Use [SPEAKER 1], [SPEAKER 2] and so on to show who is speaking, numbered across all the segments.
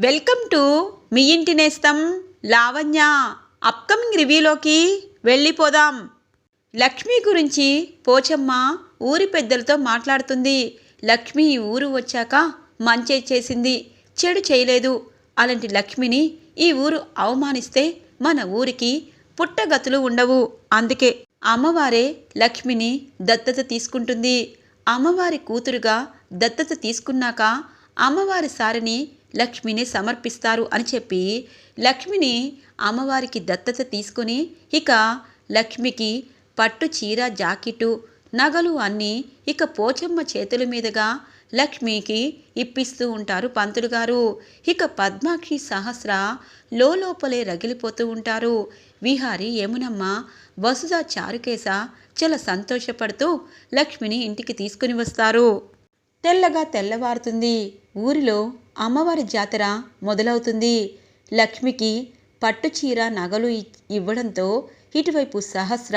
[SPEAKER 1] Welcome to me ఇంటి నేస్తం Lavanya. Upcoming రివ్యూలోకి వెళ్ళిపోదాం. లక్ష్మి గురించి పోచమ్మ ఊరి పెద్దలతో మాట్లాడుతుంది. లక్ష్మి ఊరు వచ్చాక మంచి చేసింది. చెడు చేయలేదు. అలాంటి లక్ష్మిని ఈ ఊరు అవమానిస్తే మన ఊరికి పుట్టగతులు ఉండవు. అందుకే అమ్మవారే లక్ష్మిని దత్తత తీసుకుంటుంది. అమ్మవారి కూతురుగా దత్తత తీసుకున్నాక అమ్మవారి సారిని లక్ష్మిని సమర్పిస్తారు అని చెప్పి లక్ష్మిని అమ్మవారికి దత్తత తీసుకుని ఇక లక్ష్మికి పట్టు చీర జాకెట్టు నగలు అన్నీ ఇక పోచమ్మ చేతుల మీదుగా లక్ష్మికి ఇప్పిస్తూ ఉంటారు పంతులు గారు. ఇక పద్మాక్షి సహస్ర లోపలే రగిలిపోతూ ఉంటారు. విహారి యమునమ్మ వసుధ చారుకేశ చాలా సంతోషపడుతూ లక్ష్మిని ఇంటికి తీసుకుని వస్తారు. తెల్లగా తెల్లవారుతుంది. ఊరిలో అమ్మవారి జాతర మొదలవుతుంది. లక్ష్మికి పట్టు చీర నగలు ఇవ్వడంతో ఇటువైపు సహస్ర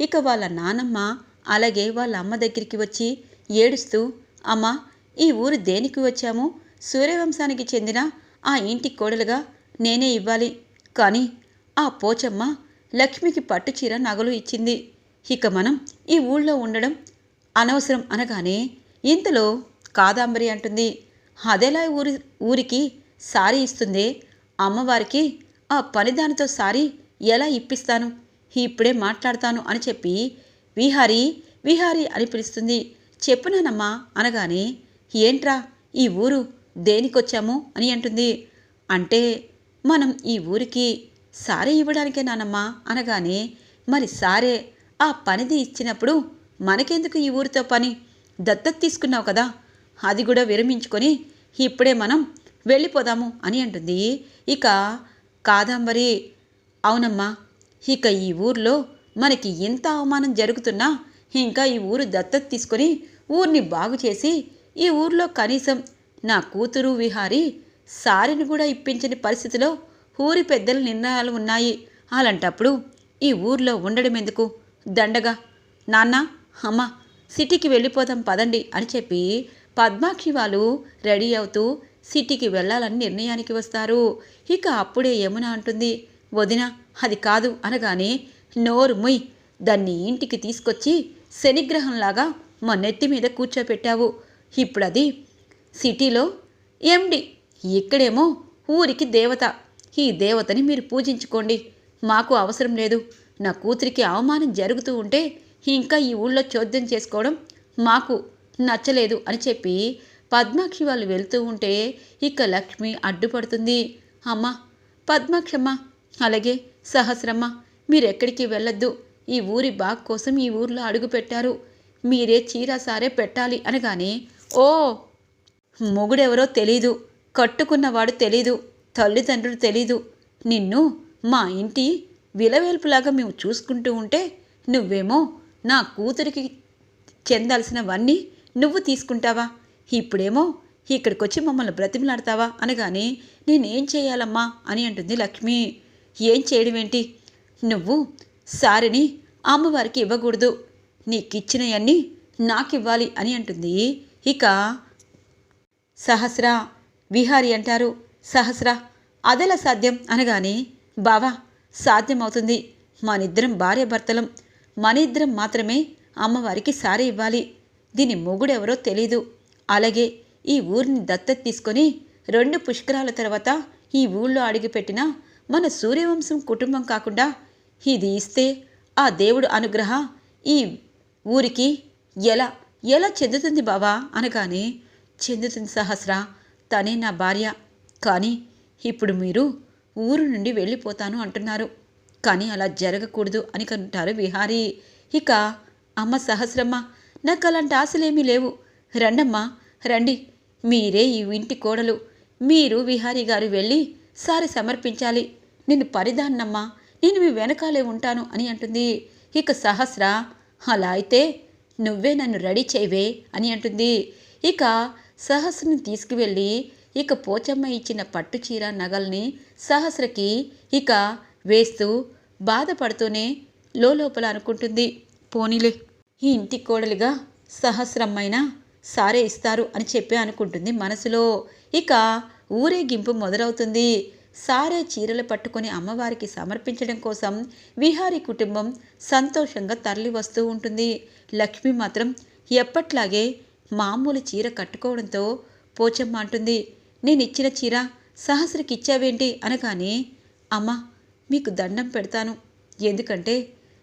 [SPEAKER 1] ఇక వాళ్ళ నానమ్మ అలాగే వాళ్ళ అమ్మ దగ్గరికి వచ్చి ఏడుస్తూ అమ్మ ఈ ఊరు దేనికి వచ్చాము? సూర్యవంశానికి చెందిన ఆ ఇంటి కోడలుగా నేనే ఇవ్వాలి. కానీ ఆ పోచమ్మ లక్ష్మికి పట్టు చీర నగలు ఇచ్చింది. ఇక మనం ఈ ఊళ్ళో ఉండడం అనవసరం అనగానే ఇంతలో కాదాంబరి అంటుంది. అదేలా ఊరి ఊరికి సారీ ఇస్తుందే. అమ్మవారికి ఆ పనిదానితో సారీ ఎలా ఇప్పిస్తాను? ఇప్పుడే మాట్లాడతాను అని చెప్పి విహారి విహారి అని పిలుస్తుంది. చెప్పునానమ్మా అనగానే ఏంట్రా ఈ ఊరు దేనికొచ్చాము? అని అంటుంది. అంటే మనం ఈ ఊరికి సారే ఇవ్వడానికే నానమ్మా అనగానే మరి సారే ఆ పనిది ఇచ్చినప్పుడు మనకెందుకు ఈ ఊరితో పని? దత్తత తీసుకున్నావు కదా. అది కూడా విరమించుకొని ఇప్పుడే మనం వెళ్ళిపోదాము అని అంటుంది. ఇక కాదంబరి అవునమ్మా ఇక ఈ ఊర్లో మనకి ఎంత అవమానం జరుగుతున్నా ఇంకా ఈ ఊరు దత్తత తీసుకొని ఊరిని బాగు చేసి ఈ ఊర్లో కనీసం నా కూతురు విహారి సారిని కూడా ఇప్పించని పరిస్థితిలో ఊరి పెద్దల నిర్ణయాలు ఉన్నాయి. అలాంటప్పుడు ఈ ఊర్లో ఉండడం ఎందుకు? దండగా. నాన్న అమ్మ సిటీకి వెళ్ళిపోదాం పదండి అని చెప్పి పద్మాక్షి వాళ్ళు రెడీ అవుతూ సిటీకి వెళ్ళాలని నిర్ణయానికి వస్తారు. ఇక అప్పుడే యమున అంటుంది వదిన అది కాదు అనగానే నోరు ముయ్. దాన్ని ఇంటికి తీసుకొచ్చి శనిగ్రహంలాగా మా నెత్తి మీద కూర్చోపెట్టావు. ఇప్పుడు అది సిటీలో ఎండి. ఇక్కడేమో ఊరికి దేవత. ఈ దేవతని మీరు పూజించుకోండి. మాకు అవసరం లేదు. నా కూతురికి అవమానం జరుగుతూ ఉంటే ఇంకా ఈ ఊళ్ళో చోద్యం చేసుకోవడం మాకు నచ్చలేదు అని చెప్పి పద్మాక్షి వాళ్ళు వెళ్తూ ఉంటే ఇక లక్ష్మి అడ్డుపడుతుంది. అమ్మ పద్మాక్షమ్మ అలాగే సహస్రమ్మ మీరెక్కడికి వెళ్ళొద్దు. ఈ ఊరి బాగ్ కోసం ఈ ఊర్లో అడుగు పెట్టారు. మీరే చీర సారే పెట్టాలి అనగానే ఓ మొగుడెవరో తెలీదు. కట్టుకున్నవాడు తెలీదు. తల్లిదండ్రులు తెలీదు. నిన్ను మా ఇంటి విలవేల్పులాగా మేము చూసుకుంటూ ఉంటే నువ్వేమో నా కూతురికి చెందాల్సినవన్నీ నువ్వు తీసుకుంటావా? ఇప్పుడేమో ఇక్కడికొచ్చి మమ్మల్ని బ్రతిమలాడతావా? అనగానే నేనేం చేయాలమ్మా? అని అంటుంది లక్ష్మి. ఏం చేయడం ఏంటి నువ్వు సారిని అమ్మవారికి ఇవ్వకూడదు. నీకిచ్చినవన్నీ నాకివ్వాలి అని అంటుంది. ఇక సహస్ర విహారి అంటారు. సహస్ర అదెలా సాధ్యం? అనగానే బావా సాధ్యమవుతుంది. మనిద్దరం భార్యాభర్తలం. మనిద్దరం మాత్రమే అమ్మవారికి సారీ ఇవ్వాలి. దీని మొగుడెవరో తెలీదు. అలాగే ఈ ఊరిని దత్తత తీసుకొని రెండు పుష్కరాల తర్వాత ఈ ఊళ్ళో అడిగిపెట్టిన మన సూర్యవంశం కుటుంబం కాకుండా ఇది ఇస్తే ఆ దేవుడు అనుగ్రహ ఈ ఊరికి ఎలా ఎలా చెందుతుంది బావా అనగానే చెందుతుంది సహస్ర తనే నా భార్య. కానీ ఇప్పుడు మీరు ఊరు నుండి వెళ్ళిపోతాను అంటున్నారు. కానీ అలా జరగకూడదు అని అంటారు విహారీ. ఇక అమ్మ సహస్రమ్మ నాకు అలాంటి ఆశలేమీ లేవు. రండమ్మా రండి. మీరే ఈ ఇంటి కోడలు. మీరు విహారీ గారు వెళ్ళి సారి సమర్పించాలి. నేను పరిదాన్నమ్మా నేను మీ వెనకాలే ఉంటాను అని అంటుంది. ఇక సహస్ర అలా అయితే నువ్వే నన్ను రెడీ చేయవే అని అంటుంది. ఇక సహస్రని తీసుకువెళ్ళి ఇక పోచమ్మ ఇచ్చిన పట్టు చీర నగల్ని సహస్రకి ఇక వేస్తూ బాధపడుతూనే లోపల అనుకుంటుంది. పోనీలే. ఈ ఇంటి కోడలిగా సహస్రమ్మైనా సారే ఇస్తారు అని చెప్పి అనుకుంటుంది మనసులో. ఇక ఊరేగింపు మొదలవుతుంది. సారే చీరలు పట్టుకొని అమ్మవారికి సమర్పించడం కోసం విహారీ కుటుంబం సంతోషంగా తరలి వస్తూ ఉంటుంది. లక్ష్మి మాత్రం ఎప్పట్లాగే మామూలు చీర కట్టుకోవడంతో పోచమ్మ అంటుంది నేను ఇచ్చిన చీర సహస్రకి ఇచ్చావేంటి? అనగానే అమ్మ మీకు దండం పెడతాను. ఎందుకంటే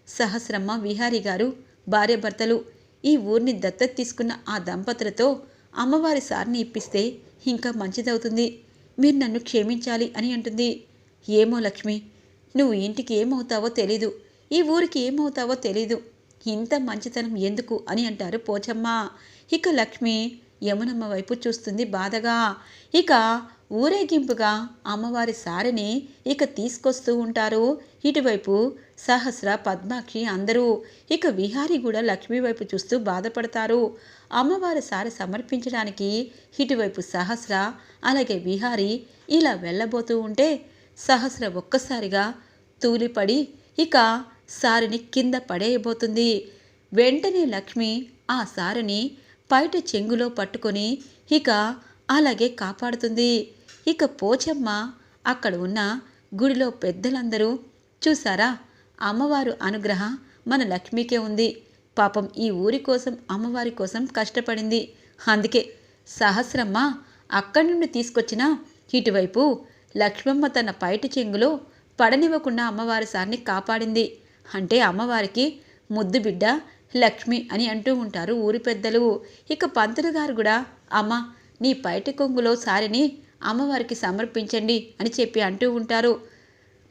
[SPEAKER 1] సహస్రమ్మ విహారీ గారు భార్యభర్తలు ఈ ఊరిని దత్తత తీసుకున్న ఆ దంపతులతో అమ్మవారి సారిని ఇప్పిస్తే ఇంకా మంచిదవుతుంది. మీరు నన్ను క్షమించాలి అని అంటుంది. ఏమో లక్ష్మి నువ్వు ఇంటికి ఏమవుతావో తెలీదు. ఈ ఊరికి ఏమవుతావో తెలీదు. ఇంత మంచితనం ఎందుకు అని అంటారు పోచమ్మ. ఇక లక్ష్మి యమునమ్మ వైపు చూస్తుంది బాధగా. ఇక ఊరేగింపుగా అమ్మవారి సారిని ఇక తీసుకొస్తూ ఉంటారు. ఇటువైపు సహస్ర పద్మాక్షి అందరూ. ఇక విహారి కూడా లక్ష్మి వైపు చూస్తూ బాధపడతారు. అమ్మవారి సారి సమర్పించడానికి ఇటువైపు సహస్ర అలాగే విహారి ఇలా వెళ్ళబోతూ ఉంటే సహస్ర ఒక్కసారిగా తూలిపడి ఇక సారిని కింద పడేయబోతుంది. వెంటనే లక్ష్మి ఆ సారిని పైట చెంగులో పట్టుకొని ఇక అలాగే కాపాడుతుంది. ఇక పోచమ్మ అక్కడ ఉన్న గుడిలో పెద్దలందరూ చూసారా అమ్మవారు అనుగ్రహ మన లక్ష్మికే ఉంది. పాపం ఈ ఊరి కోసం అమ్మవారి కోసం కష్టపడింది. అందుకే సహస్రమ్మ అక్కడి నుండి తీసుకొచ్చిన ఇటువైపు లక్ష్మమ్మ తన పైటి చెంగులో పడనివ్వకుండా అమ్మవారి సార్ని కాపాడింది. అంటే అమ్మవారికి ముద్దు బిడ్డ లక్ష్మి అని అంటూ ఉంటారు ఊరి పెద్దలు. ఇక పంతులు గారు కూడా అమ్మ నీ పైటి కొంగులో సారిని అమ్మవారికి సమర్పించండి అని చెప్పి అంటూ ఉంటారు.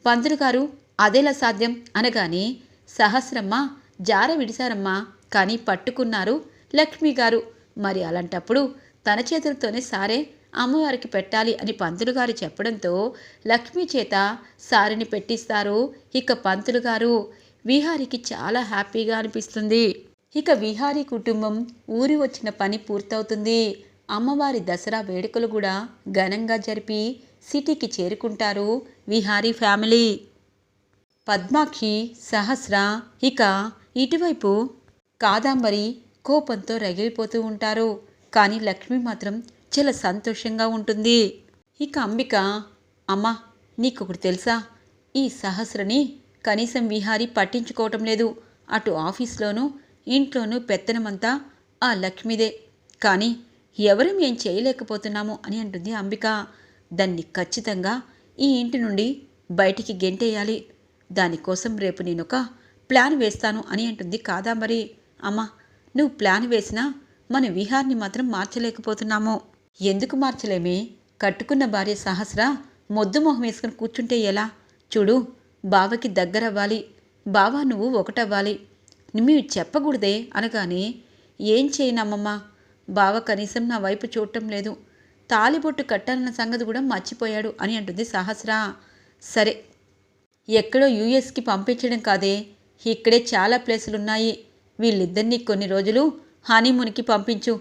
[SPEAKER 1] పంతులు గారు అదేలా సాధ్యం? అనగానే సహస్రమ్మ జార విడిసారమ్మా కానీ పట్టుకున్నారు లక్ష్మి గారు. మరి అలాంటప్పుడు తన చేతులతోనే సారే అమ్మవారికి పెట్టాలి అని పంతులు గారు చెప్పడంతో లక్ష్మి చేత సారిని పెట్టిస్తారు ఇక పంతులు గారు. విహారికి చాలా హ్యాపీగా అనిపిస్తుంది. ఇక విహారీ కుటుంబం ఊరి వచ్చిన పని పూర్తవుతుంది. అమ్మవారి దసరా వేడుకలు కూడా ఘనంగా జరిపి సిటీకి చేరుకుంటారు విహారీ ఫ్యామిలీ. పద్మాక్షి సహస్ర ఇక ఇటువైపు కాదాంబరి కోపంతో రగిలిపోతూ ఉంటారు. కానీ లక్ష్మి మాత్రం చాలా సంతోషంగా ఉంటుంది. ఇక అంబిక అమ్మా నీకొకటి తెలుసా? ఈ సహస్రని కనీసం విహారి పట్టించుకోవటం లేదు. అటు ఆఫీస్లోనూ ఇంట్లోనూ పెత్తనమంతా ఆ లక్ష్మిదే. కానీ ఎవరు ఏం చేయలేకపోతున్నాము అని అంటుంది అంబిక. దాన్ని ఖచ్చితంగా ఈ ఇంటి నుండి బయటికి గెంటేయాలి. దానికోసం రేపు నేను ఒక ప్లాన్ వేస్తాను అని అంటుంది కాదాంబరి. అమ్మ నువ్వు ప్లాన్ వేసినా మన విహార్ని మాత్రం మార్చలేకపోతున్నాము. ఎందుకు మార్చలేమే? కట్టుకున్న భార్య సహస్ర మొద్దు మొహం వేసుకుని కూర్చుంటే ఎలా? చూడు బావకి దగ్గరవ్వాలి. బావా నువ్వు ఒకటవ్వాలి. మీరు చెప్పకూడదే అనగానే ఏం చేయనమ్మమ్మా? బావ కనీసం నా వైపు చూడటం లేదు. తాలిబొట్టు కట్టాలన్న సంగతి కూడా మర్చిపోయాడు అని అంటుంది సహస్రా. సరే ఎక్కడో యూఎస్కి పంపించడం కాదే. ఇక్కడే చాలా ప్లేసులు ఉన్నాయి వీళ్ళిద్దరినీ కొన్ని రోజులు హనీమూన్కి పంపించు.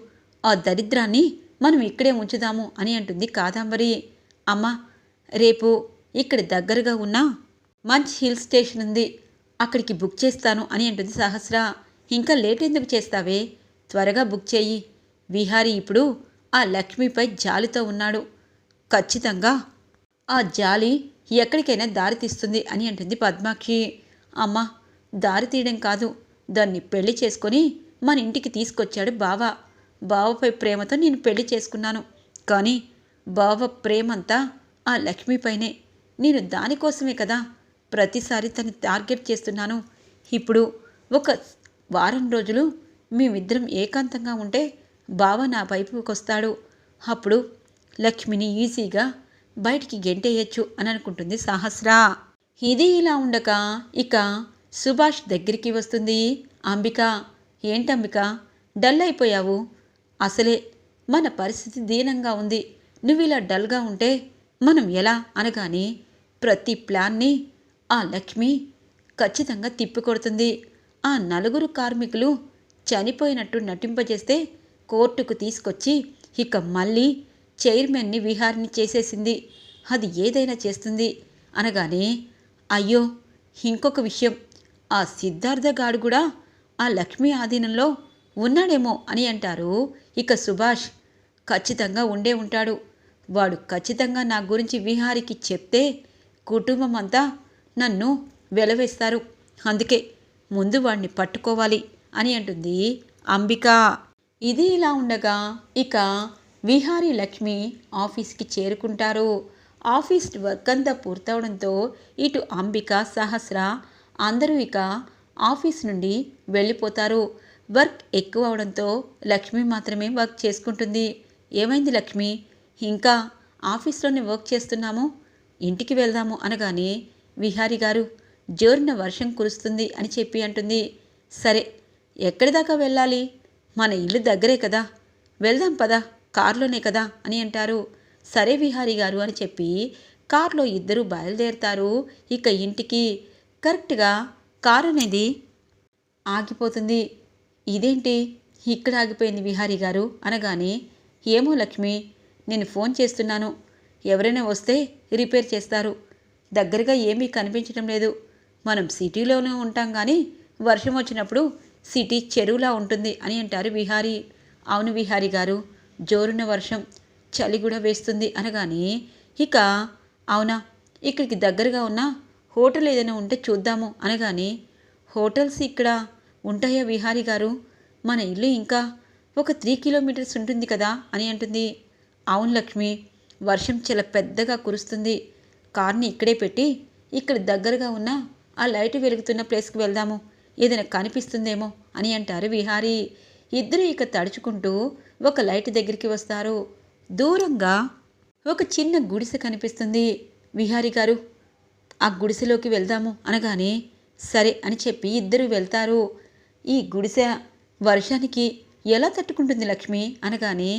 [SPEAKER 1] ఆ దరిద్రాన్ని మనం ఇక్కడే ఉంచుదాము అని అంటుంది కాదాంబరి. అమ్మ రేపు ఇక్కడ దగ్గరగా ఉన్న మంచి హిల్ స్టేషన్ ఉంది. అక్కడికి బుక్ చేస్తాను అని అంటుంది సహస్ర. ఇంకా లేట్ ఎందుకు చేస్తావే? త్వరగా బుక్ చేయి. విహారీ ఇప్పుడు ఆ లక్ష్మిపై జాలితో ఉన్నాడు. ఖచ్చితంగా ఆ జాలి ఎక్కడికైనా దారి తీస్తుంది అని అంటుంది పద్మాక్షి. అమ్మ దారి తీయడం కాదు. దాన్ని పెళ్ళి చేసుకొని మన ఇంటికి తీసుకొచ్చాడు బావ. బావపై ప్రేమతో నేను పెళ్ళి చేసుకున్నాను. కానీ బావ ప్రేమంతా ఆ లక్ష్మిపైనే. నేను దానికోసమే కదా ప్రతిసారి తను టార్గెట్ చేస్తున్నాను. ఇప్పుడు ఒక వారం రోజులు మేమిద్దరం ఏకాంతంగా ఉంటే బావ నా వైపుకొస్తాడు. అప్పుడు లక్ష్మిని ఈజీగా బయటికి గెంటేయచ్చు అని అనుకుంటుంది సహస్ర. ఇది ఇలా ఉండక ఇక సుభాష్ దగ్గరికి వస్తుంది. అంబిక ఏంటంబిక? డల్ అయిపోయావు. అసలే మన పరిస్థితి దీనంగా ఉంది. నువ్వు ఇలా డల్గా ఉంటే మనం ఎలా అనగానే ప్రతి ప్లాన్ని ఆ లక్ష్మి ఖచ్చితంగా తిప్పికొడుతుంది. ఆ నలుగురు కార్మికులు చనిపోయినట్టు నటింపజేస్తే కోర్టుకు తీసుకొచ్చి ఇక మళ్ళీ చైర్మన్ని విహారిని చేసేసింది. అది ఏదైనా చేస్తుంది. అనగానే అయ్యో ఇంకొక విషయం. ఆ సిద్ధార్థగాడు కూడా ఆ లక్ష్మీ ఆధీనంలో ఉన్నాడేమో అని అంటారు ఇక సుభాష్. ఖచ్చితంగా ఉండే ఉంటాడు. వాడు ఖచ్చితంగా నా గురించి విహారికి చెప్తే కుటుంబం అంతా నన్ను వెలవేస్తారు. అందుకే ముందు వాడిని పట్టుకోవాలి అని అంటుంది అంబిక. ఇది ఇలా ఉండగా ఇక విహారీ లక్ష్మి ఆఫీస్కి చేరుకుంటారు. ఆఫీస్ వర్క్ అంతా పూర్తవడంతో ఇటు అంబిక సహస్ర అందరూ ఇక ఆఫీస్ నుండి వెళ్ళిపోతారు. వర్క్ ఎక్కువ అవడంతో లక్ష్మి మాత్రమే వర్క్ చేసుకుంటుంది. ఏమైంది లక్ష్మి? ఇంకా ఆఫీస్లోనే వర్క్ చేస్తున్నాము? ఇంటికి వెళ్దాము అనగానే విహారి గారు జోరున వర్షం కురుస్తుంది అని చెప్పి అంటుంది. సరే ఎక్కడి దాకా వెళ్ళాలి? మన ఇల్లు దగ్గరే కదా. వెళ్దాం పదా కారులోనే కదా అని అంటారు. సరే విహారి గారు అని చెప్పి కారులో ఇద్దరు బయలుదేరుతారు. ఇక ఇంటికి కరెక్ట్గా కారు అనేది ఆగిపోతుంది. ఇదేంటి? ఇక్కడ ఆగిపోయింది విహారీ గారు అనగానే ఏమో లక్ష్మి నేను ఫోన్ చేస్తున్నాను. ఎవరైనా వస్తే రిపేర్ చేస్తారు. దగ్గరగా ఏమీ కనిపించడం లేదు. మనం సిటీలోనే ఉంటాం కానీ వర్షం వచ్చినప్పుడు సిటీ చెరువులా ఉంటుంది అని అంటారు విహారీ. అవును విహారీ గారు జోరున వర్షం చలి కూడా వేస్తుంది అనగానే ఇక అవునా ఇక్కడికి దగ్గరగా ఉన్న హోటల్ ఏదైనా ఉంటే చూద్దాము అనగానే హోటల్స్ ఇక్కడ ఉంటాయా విహారీ గారు? మన ఇల్లు ఇంకా ఒక త్రీ కిలోమీటర్స్ ఉంటుంది కదా అని అంటుంది. అవును లక్ష్మి వర్షం చాలా పెద్దగా కురుస్తుంది. కార్ని ఇక్కడే పెట్టి ఇక్కడ దగ్గరగా ఉన్న ఆ లైట్ వెలుగుతున్న ప్లేస్కి వెళ్దాము. ఏదైనా కనిపిస్తుందేమో అని అంటారు విహారీ. ఇద్దరు ఇక తడుచుకుంటూ ఒక లైట్ దగ్గరికి వస్తారు. దూరంగా ఒక చిన్న గుడిసె కనిపిస్తుంది. విహారీ గారు ఆ గుడిసెలోకి వెళ్దాము అనగానే సరే అని చెప్పి ఇద్దరు వెళ్తారు. ఈ గుడిసె వర్షానికి ఎలా తట్టుకుంటుంది లక్ష్మి? అనగానే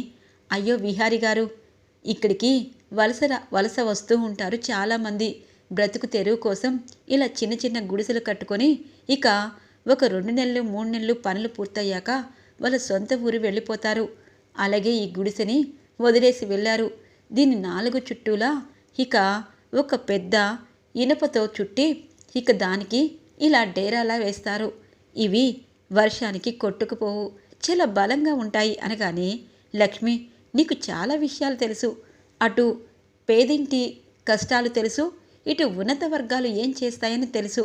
[SPEAKER 1] అయ్యో విహారి గారు ఇక్కడికి వలస వలస వస్తూ ఉంటారు చాలామంది. బ్రతుకు తెరువు కోసం ఇలా చిన్న చిన్న గుడిసెలు కట్టుకొని ఇక ఒక రెండు నెలలు మూడు నెలలు పనులు పూర్తయ్యాక వాళ్ళ సొంత ఊరు వెళ్ళిపోతారు. అలాగే ఈ గుడిసెని వదిలేసి వెళ్ళారు. దీని నాలుగు చుట్టూలా ఇక ఒక పెద్ద ఇనుపతో చుట్టి ఇక దానికి ఇలా డేరాలా వేస్తారు. ఇవి వర్షానికి కొట్టుకుపోవు. చాలా బలంగా ఉంటాయి అనగానే లక్ష్మి నీకు చాలా విషయాలు తెలుసు. అటు పేదింటి కష్టాలు తెలుసు ఇటు ఉన్నత వర్గాలు ఏం చేస్తాయని తెలుసు.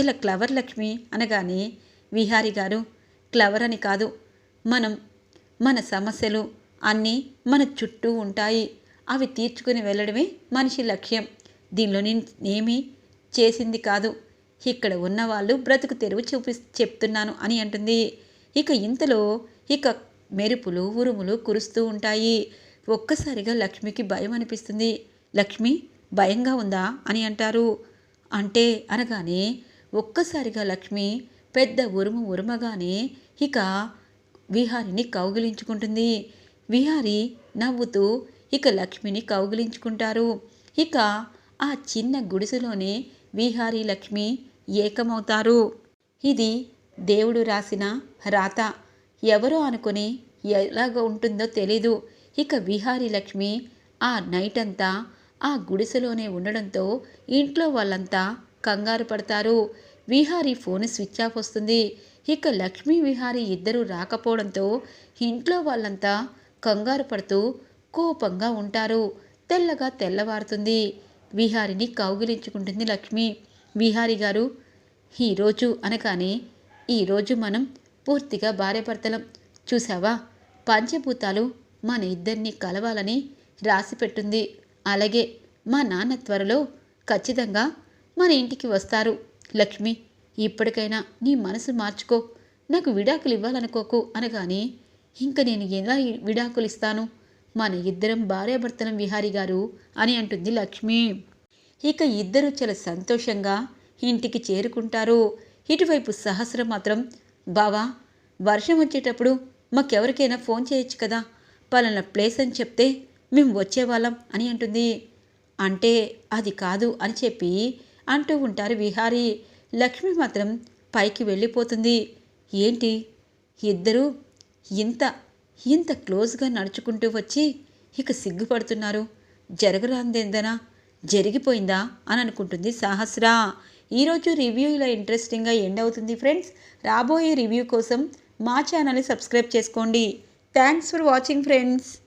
[SPEAKER 1] చిల క్లవర్ లక్ష్మి అనగానే విహారి గారు క్లవర్ అని కాదు. మనం మన సమస్యలు అన్నీ మన చుట్టూ ఉంటాయి. అవి తీర్చుకుని వెళ్ళడమే మనిషి లక్ష్యం. దీనిలో నేనేమీ ఏమీ చేసింది కాదు. ఇక్కడ ఉన్న వాళ్ళు బ్రతుకు తెరువు చూపి చెప్తున్నాను అని అంటుంది. ఇక ఇంతలో ఇక మెరుపులు ఉరుములు కురుస్తూ ఉంటాయి. ఒక్కసారిగా లక్ష్మికి భయం అనిపిస్తుంది. లక్ష్మి భయంగా ఉందా? అని అంటారు. అంటే అనగానే ఒక్కసారిగా లక్ష్మి పెద్ద ఉరుము ఉరుమగానే ఇక విహారిని కౌగిలించుకుంటుంది. విహారి నవ్వుతూ ఇక లక్ష్మిని కౌగిలించుకుంటారు. ఇక ఆ చిన్న గుడిసెలోనే విహారి లక్ష్మి ఏకమవుతారు. ఇది దేవుడు రాసిన రాత. ఎవరో అనుకుని ఎలాగ ఉంటుందో తెలీదు. ఇక విహారీ లక్ష్మి ఆ నైట్ అంతా ఆ గుడిసెలోనే ఉండడంతో ఇంట్లో వాళ్ళంతా కంగారు పడతారు. విహారీ ఫోన్ స్విచ్ ఆఫ్ వస్తుంది. ఇక లక్ష్మీ విహారీ ఇద్దరూ రాకపోవడంతో ఇంట్లో వాళ్ళంతా కంగారు పడుతూ కోపంగా ఉంటారు. తెల్లగా తెల్లవారుతుంది. విహారిని కౌగిలించుకుంటుంది లక్ష్మి. విహారి గారు ఈరోజు అనగానే ఈరోజు మనం పూర్తిగా భార్యభర్తలం. చూసావా పంచభూతాలు మన ఇద్దరిని కలవాలని రాసిపెట్టుంది అలాగే మా నాన్న త్వరలో ఖచ్చితంగా మన ఇంటికి వస్తారు. లక్ష్మి ఇప్పటికైనా నీ మనసు మార్చుకో. నాకు విడాకులు ఇవ్వాలనుకోకు అనగానే ఇంక నేను ఎలా విడాకులు ఇస్తాను? మన ఇద్దరం భార్యాభర్తలం విహారి గారు అని అంటుంది లక్ష్మి. ఇక ఇద్దరు చాలా సంతోషంగా ఇంటికి చేరుకుంటారు. ఇటువైపు సహస్రం మాత్రం బావా వర్షం వచ్చేటప్పుడు మాకెవరికైనా ఫోన్ చేయొచ్చు కదా? పలానా ప్లేస్ అని చెప్తే మేము వచ్చేవాళ్ళం అని అంటుంది. అంటే అది కాదు అని చెప్పి అంటూ ఉంటారు విహారీ. లక్ష్మి మాత్రం పైకి వెళ్ళిపోతుంది. ఏంటి? ఇద్దరూ ఇంత ఇంత క్లోజ్గా నడుచుకుంటూ వచ్చి ఇక సిగ్గుపడుతున్నారు. జరగరాందేందనా? జరిగిపోయిందా? అని అనుకుంటుంది సహస్ర. ఈరోజు రివ్యూ ఇలా ఇంట్రెస్టింగ్గా ఎండ్ అవుతుంది ఫ్రెండ్స్. రాబోయే రివ్యూ కోసం మా ఛానల్ని సబ్స్క్రైబ్ చేసుకోండి. Thanks for watching friends.